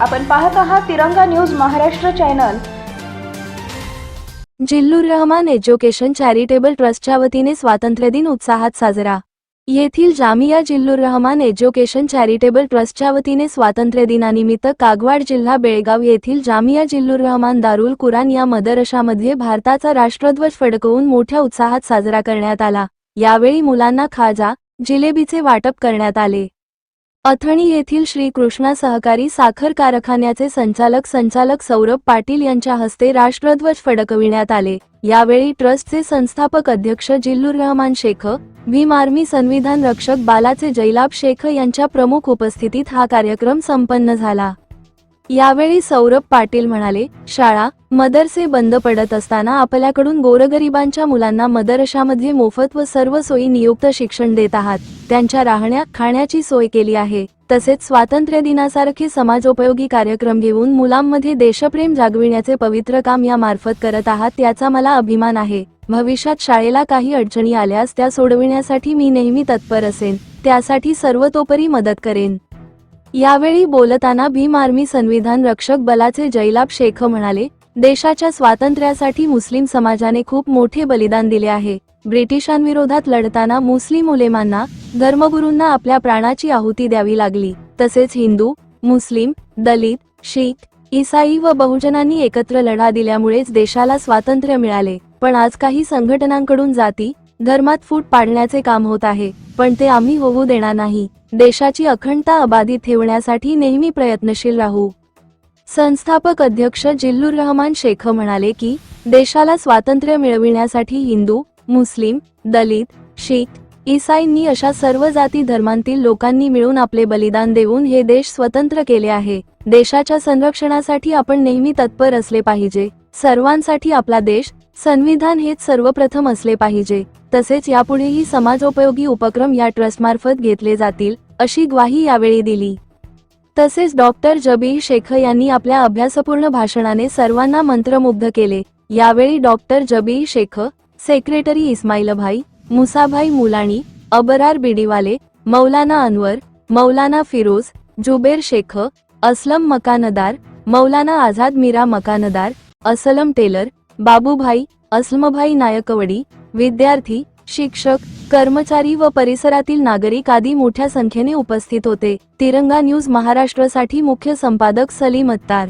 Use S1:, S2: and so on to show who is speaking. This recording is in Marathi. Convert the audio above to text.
S1: आपण पाहत आहात Tiranga news Maharashtra channel.
S2: Zillur Rahman education charitable ट्रस्टच्या वतीने स्वातंत्र्यदिन उत्साहात साजरा. येथील जामिया जिल्लुर रहमान एज्युकेशन चॅरिटेबल ट्रस्टच्या वतीने स्वातंत्र्यदिनानिमित्त कागवाड जिल्हा बेळगाव येथील जामिया जिल्लुर रहमान दारुल कुरान या मदरशामध्ये भारताचा राष्ट्रध्वज फडकवून मोठ्या उत्साहात साजरा करण्यात आला. यावेळी मुलांना खाजा जिलेबीचे वाटप करण्यात आले. अथणी येथील श्री कृष्णा सहकारी साखर कारखान्याचे संचालक संचालक सौरभ पाटील यांच्या हस्ते राष्ट्रध्वज फडकविण्यात आले. यावेळी ट्रस्टचे संस्थापक अध्यक्ष जिल्लुर रहमान शेख भीम आर्मी संविधान रक्षक बालाचे जैलाब शेख यांच्या प्रमुख उपस्थितीत हा कार्यक्रम संपन्न झाला. यावेळी सौरभ पाटील म्हणाले शाळा मदरसे बंद पडत असताना आपल्याकडून गोरगरिबांच्या मुलांना मदरशामध्ये मोफत व सर्व सोयी नियुक्त शिक्षण देत आहात. त्यांच्या राहण्या खाण्याची सोय केली आहे. तसेच स्वातंत्र्य दिनासारखे समाजोपयोगी कार्यक्रम घेऊन मुलांमध्ये देशप्रेम जागविण्याचे पवित्र काम या मार्फत करत आहात याचा मला अभिमान आहे. भविष्यात शाळेला काही अडचणी आल्यास त्या सोडविण्यासाठी मी नेहमी तत्पर असेन. त्यासाठी सर्वतोपरी मदत करेन. यावेळी बोलताना भीम आर्मी संविधान रक्षक बलाचे जैलाब शेख म्हणाले देशाच्या स्वातंत्र्यासाठी मुस्लिम समाजाने खूप मोठे बलिदान दिले आहे. ब्रिटिशांविरोधात लढताना मुस्लिम उलेमांना धर्मगुरूंना आपल्या प्राणाची आहुती द्यावी लागली. तसेच हिंदू मुस्लिम दलित शीख इसाई व बहुजनांनी एकत्र लढा दिल्यामुळेच देशाला स्वातंत्र्य मिळाले. पण आज काही संघटनांकडून जाती धर्मात फूट पाडण्याचे काम होत आहे पण ते आम्ही होऊ देणार नाही. देशाची अखंडता अबाधित ठेवण्यासाठी नेहमी प्रयत्नशील राहू. संस्थापक अध्यक्ष जिल्लुर रहमान शेख म्हणाले की देशाला स्वातंत्र्य मिळविण्यासाठी हिंदू मुस्लिम दलित शीख इसाईंनी अशा सर्व जाती धर्मांतील लोकांनी मिळून आपले बलिदान देऊन हे देश स्वतंत्र केले आहे. देशाच्या संरक्षणासाठी आपण नेहमी तत्पर असले पाहिजे. सर्वांसाठी आपला देश संविधान हेच सर्वप्रथम असले पाहिजे. तसेच यापुढेही समाजोपयोगी उपक्रम या ट्रस्टमार्फत घेतले जातील अशी ग्वाही यावेळी दिली. तसेच डॉक्टर जबीर शेख यांनी आपल्या अभ्यासपूर्ण भाषणाने सर्वांना मंत्रमुग्ध केले. यावेळी doctor Jabir Shaikh secretary Ismailbhai Musabhai Mulani Abrar Bidiwale Maulana Anwar Maulana Firoz Zuber Shaikh Aslam Makandar Maulana Azad Meera Makandar Aslam Tailor Babubhai Aslambhai Naikwadi विद्यार्थी शिक्षक कर्मचारी व परिसरातील नागरिक आदी मोठ्या संख्येने उपस्थित होते. तिरंगा न्यूज महाराष्ट्रसाठी मुख्य संपादक सलीम अत्तार.